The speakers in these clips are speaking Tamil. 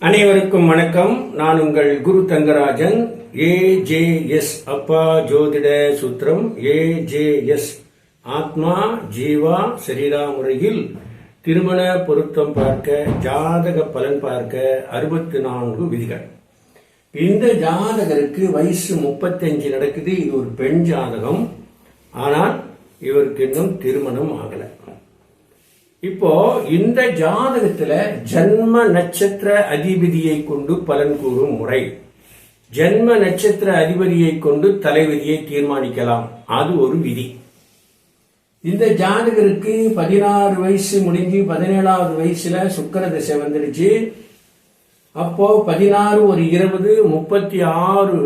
அனைவருக்கும் வணக்கம். நான் உங்கள் குரு தங்கராஜன். ஏ ஜே எஸ் அப்பா ஜோதிட சூத்திரம். ஏ ஜே எஸ் ஆத்மா ஜீவா சரீரா முறையில் திருமண பொருத்தம் பார்க்க ஜாதக பலன் பார்க்க அறுபத்தி நான்கு விதிகள். இந்த ஜாதகருக்கு வயசு முப்பத்தஞ்சு நடக்குது. இது ஒரு பெண் ஜாதகம். ஆனால் இவருக்கு இன்னும் திருமணம் ஆகும் இப்போ இந்த ஜாதகத்துல ஜன்ம நட்சத்திர அதிபதியை கொண்டு பலன் கூறும் முறை. ஜன்ம நட்சத்திர அதிபதியை கொண்டு தலைவிதியை தீர்மானிக்கலாம். அது ஒரு விதி. இந்த ஜாதகருக்கு பதினாறு வயசு முடிஞ்சு பதினேழாவது வயசுல சுக்கர திசை வந்துடுச்சு. அப்போ பதினாறு ஒரு இருபது முப்பத்தி ஆறு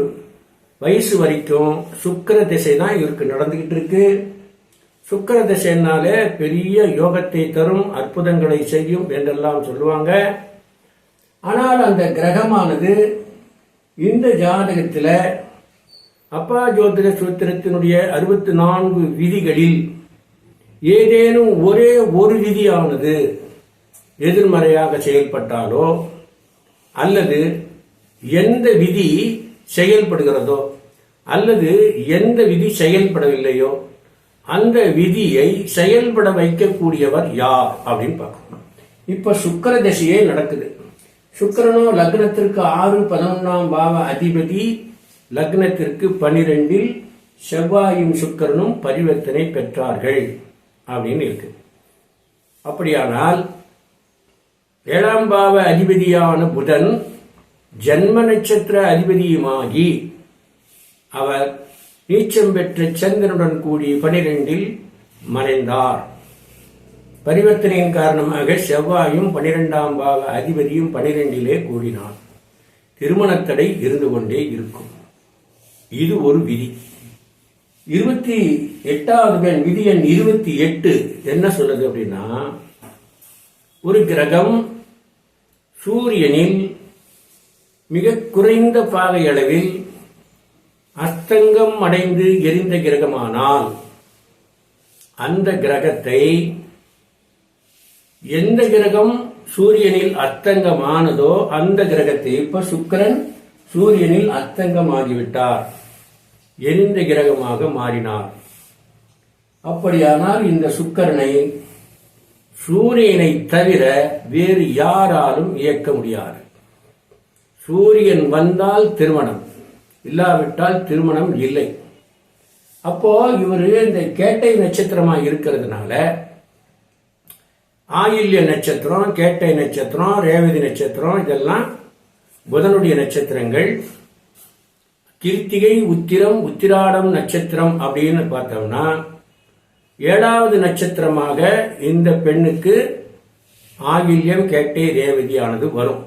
வயசு வரைக்கும் சுக்கர திசை தான் இவருக்கு நடந்துகிட்டு இருக்கு. சுக்கர திசைனாலே பெரிய யோகத்தை தரும் அற்புதங்களை செய்யும் என்றெல்லாம் சொல்லுவாங்க. ஆனால் அந்த கிரகமானது இந்த ஜாதகத்தில் அப்பா ஜோதிட சூத்திரத்தினுடைய அறுபத்தி நான்கு விதிகளில் ஏதேனும் ஒரே ஒரு விதியானது எதிர்மறையாக செயல்பட்டாலோ அல்லது எந்த விதி செயல்படுகிறதோ அல்லது எந்த விதி செயல்படவில்லையோ அந்த விதியை செயல்பட வைக்கக்கூடியவர் யார் அப்படின்னு பார்க்கணும். இப்ப சுக்கர திசையே நடக்குது. சுக்கரனோ லக்னத்திற்கு ஆறு பதினொன்றாம் பாவ அதிபதி லக்னத்திற்கு பனிரெண்டில் செவ்வாயும் சுக்கரனும் பரிவர்த்தனை பெற்றார்கள் அப்படின்னு இருக்கு. அப்படியானால் ஏழாம் பாவ அதிபதியான புதன் ஜன்ம நட்சத்திர அதிபதியுமாகி அவர் நீச்சம் பெற்ற சந்திரனுடன் கூடி பனிரெண்டில் மறைந்தார். பரிவர்த்தனையின் காரணமாக செவ்வாயும் பனிரெண்டாம் பாவ அதிபதியும் பனிரெண்டிலே கூடினார். திருமணத்தடை இருந்து கொண்டே இருக்கும். இது ஒரு விதி. இருபத்தி எட்டாவது பெண் விதி எண் இருபத்தி எட்டு என்ன சொல்லுது அப்படின்னா ஒரு கிரகம் சூரியனில் மிக குறைந்த பாகை அளவில் அஸ்தங்கம் அடைந்து எரிந்த கிரகமானால் அந்த கிரகத்தை எந்த கிரகம் சூரியனில் அத்தங்கமானதோ அந்த கிரகத்தை இப்ப சுக்கரன் சூரியனில் அத்தங்கமாகிவிட்டார் எரிந்த கிரகமாக மாறினார். அப்படியானால் இந்த சுக்கரனை சூரியனை தவிர வேறு யாராலும் இயக்க முடியாது. சூரியன் வந்தால் திருமணம். இல்லாவிட்டால் திருமணம் இல்லை. அப்போ இவர் இந்த கேட்டை நட்சத்திரமா இருக்கிறதுனால ஆயில்ய நட்சத்திரம் கேட்டை நட்சத்திரம் ரேவதி நட்சத்திரம் இதெல்லாம் புதனுடைய நட்சத்திரங்கள். கிருத்திகை உத்திரம் உத்திராடம் நட்சத்திரம் அப்படின்னு பார்த்தோம்னா ஏழாவது நட்சத்திரமாக இந்த பெண்ணுக்கு ஆகில்யம் கேட்டை ரேவதியானது வரும்.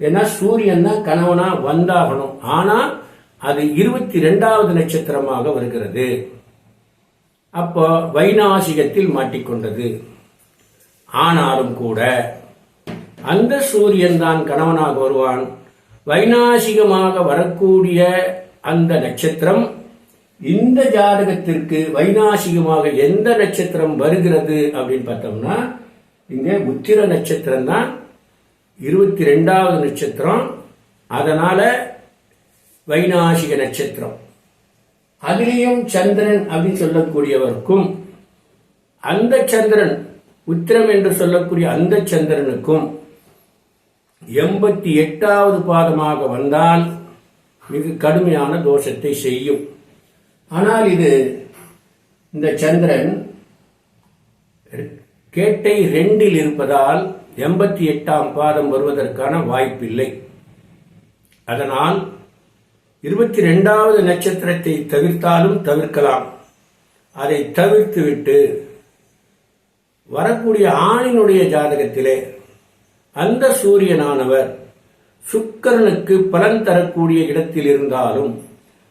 ஏன்னா சூரியன் தான் கணவனா வந்தாகணும். ஆனால் அது இருபத்தி ரெண்டாவது நட்சத்திரமாக வருகிறது. அப்போ வைநாசிகத்தில் மாட்டிக்கொண்டது. ஆனாலும் கூட அந்த சூரியன் தான் கணவனாக வருவான். வைநாசிகமாக வரக்கூடிய அந்த நட்சத்திரம் இந்த ஜாதகத்திற்கு வைநாசிகமாக எந்த நட்சத்திரம் வருகிறது அப்படின்னு பார்த்தோம்னா இங்கே உத்திர நட்சத்திரம் தான் இருபத்தி ரெண்டாவது நட்சத்திரம். அதனால வைநாசிக நட்சத்திரம். அதிலேயும் சந்திரன் அப்படின்னு சொல்லக்கூடியவருக்கும் அந்த சந்திரன் உத்திரம் என்று சொல்லக்கூடிய அந்த சந்திரனுக்கும் எண்பத்தி எட்டாவது பாதமாக வந்தால் மிக கடுமையான தோஷத்தை செய்யும். ஆனால் இது இந்த சந்திரன் கேட்டை ரெண்டில் இருப்பதால் எண்பத்தி எட்டாம் பாதம் வருவதற்கான வாய்ப்பில்லை. அதனால் இருபத்தி ரெண்டாவது நட்சத்திரத்தை தவிர்த்தாலும் தவிர்க்கலாம். அதை தவிர்த்துவிட்டு வரக்கூடிய ஆணினுடைய ஜாதகத்திலே அந்த சூரியனானவர் சுக்கரனுக்கு பலன் தரக்கூடிய இடத்தில் இருந்தாலும்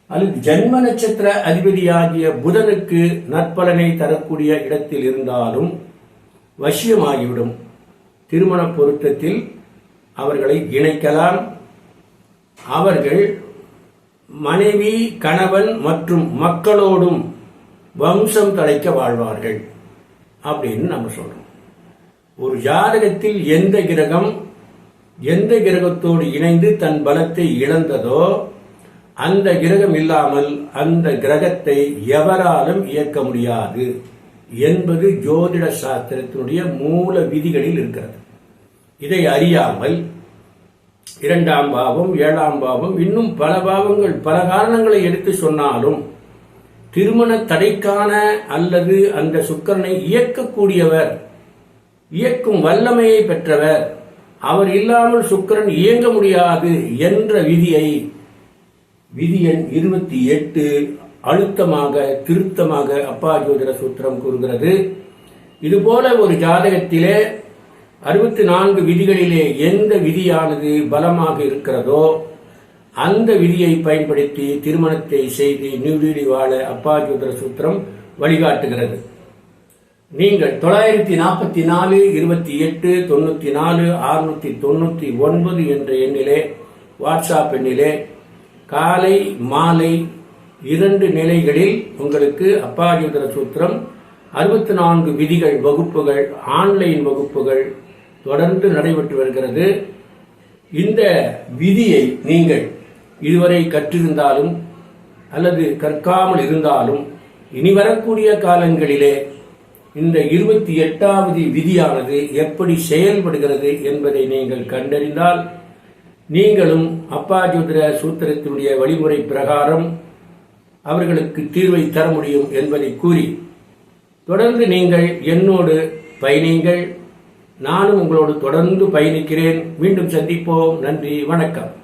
அல்லது ஜன்ம நட்சத்திர அதிபதியாகிய புதனுக்கு நற்பலனை தரக்கூடிய இடத்தில் இருந்தாலும் வசியமாகிவிடும். திருமண பொருத்தத்தில் அவர்களை இணைக்கலாம். அவர்கள் மனைவி கணவன் மற்றும் மக்களோடும் வம்சம் தலைக்க வாழ்வார்கள் அப்படின்னு நம்ம சொல்றோம். ஒரு ஜாதகத்தில் எந்த கிரகம் எந்த கிரகத்தோடு இணைந்து தன் பலத்தை இழந்ததோ அந்த கிரகம் இல்லாமல் அந்த கிரகத்தை எவராலும் இயக்க முடியாது என்பது ஜோதிட சாஸ்திரத்தினுடைய மூல விதிகளில் இருக்கிறது. இதை அறியாமல் இரண்டாம் பாவம் ஏழாம் பாவம் இன்னும் பல பாவங்கள் பல காரணங்களை எடுத்து சொன்னாலும் திருமண தடைக்கான அல்லது அந்த சுக்கரனை இயக்கக்கூடியவர் இயக்கும் வல்லமையை பெற்றவர் அவர் இல்லாமல் சுக்கரன் இயங்க முடியாது என்ற விதியை விதி எண் இருபத்தி எட்டு அழுத்தமாக திருத்தமாக அப்பா ஜோதிட சூத்திரம் கூறுகிறது. இதுபோல ஒரு ஜாதகத்திலே அறுபத்தி நான்கு விதிகளிலே எந்த விதியானது பலமாக இருக்கிறதோ அந்த விதியை பயன்படுத்தி திருமணத்தை செய்து நீடூழி வாழ அப்பாஜோதர சூத்திரம் வழிகாட்டுகிறது. நீங்கள் தொள்ளாயிரத்தி நாற்பத்தி நாலு இருபத்தி எட்டு தொண்ணூத்தி நாலு அறுநூத்தி தொண்ணூத்தி ஒன்பது என்ற எண்ணிலே வாட்ஸ்அப் எண்ணிலே காலை மாலை இரண்டு நிலைகளில் உங்களுக்கு அப்பாஜோதர சூத்திரம் அறுபத்தி நான்கு விதிகள் வகுப்புகள் ஆன்லைன் வகுப்புகள் தொடர்ந்து நடைபெற்று வருகிறது. இந்த விதியை நீங்கள் இதுவரை கற்றிருந்தாலும் அல்லது கற்காமல் இருந்தாலும் இனி வரக்கூடிய காலங்களிலே இந்த இருபத்தி எட்டாவது விதியானது எப்படி செயல்படுகிறது என்பதை நீங்கள் கண்டறிந்தால் நீங்களும் அப்பாஜுதிர சூத்திரத்தினுடைய வழிமுறை பிரகாரம் அவர்களுக்கு தீர்வை தர முடியும் என்பதை கூறி தொடர்ந்து நீங்கள் என்னோடு பயணிங்கள் நானும் உங்களோடு தொடர்ந்து பயணிக்கிறேன். மீண்டும் சந்திப்போம். நன்றி. வணக்கம்.